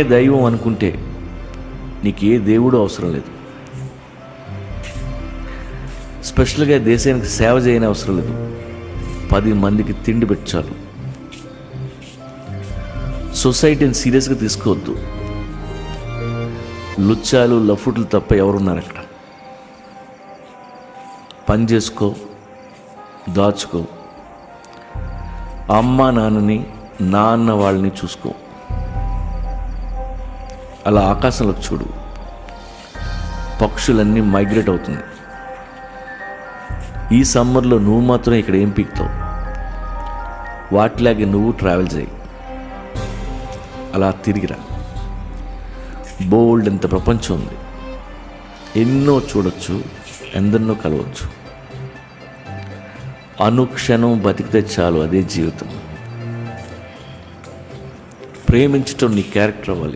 ఏ దైవం అనుకుంటే నీకు ఏ దేవుడు అవసరం లేదు. స్పెషల్గా దేశానికి సేవ చేయని అవసరం లేదు. పది మందికి తిండి పెట్టాలి సొసైటీని సీరియస్గా తీసుకోవద్దు. లుచ్చాలు లఫుట్లు తప్ప ఎవరున్నారు అక్కడ? పని చేసుకో దాచుకో. అమ్మ నాన్నని నాన్న వాళ్ళని చూసుకో. అలా ఆకాశంలో చూడు. పక్షులన్నీ మైగ్రేట్ అవుతుంది ఈ సమ్మర్లో నువ్వు మాత్రం ఇక్కడ ఏం పీకుతావు? వాటిలాగే నువ్వు ట్రావెల్ చేయి. అలా తిరిగిరా బోల్డ్ ఎంత ప్రపంచం ఉంది. ఎన్నో చూడొచ్చు ఎందరినో కలవచ్చు. అనుక్షణం బతికితే చాలు అదే జీవితం. ప్రేమించటం నీ క్యారెక్టర్ అవ్వాలి.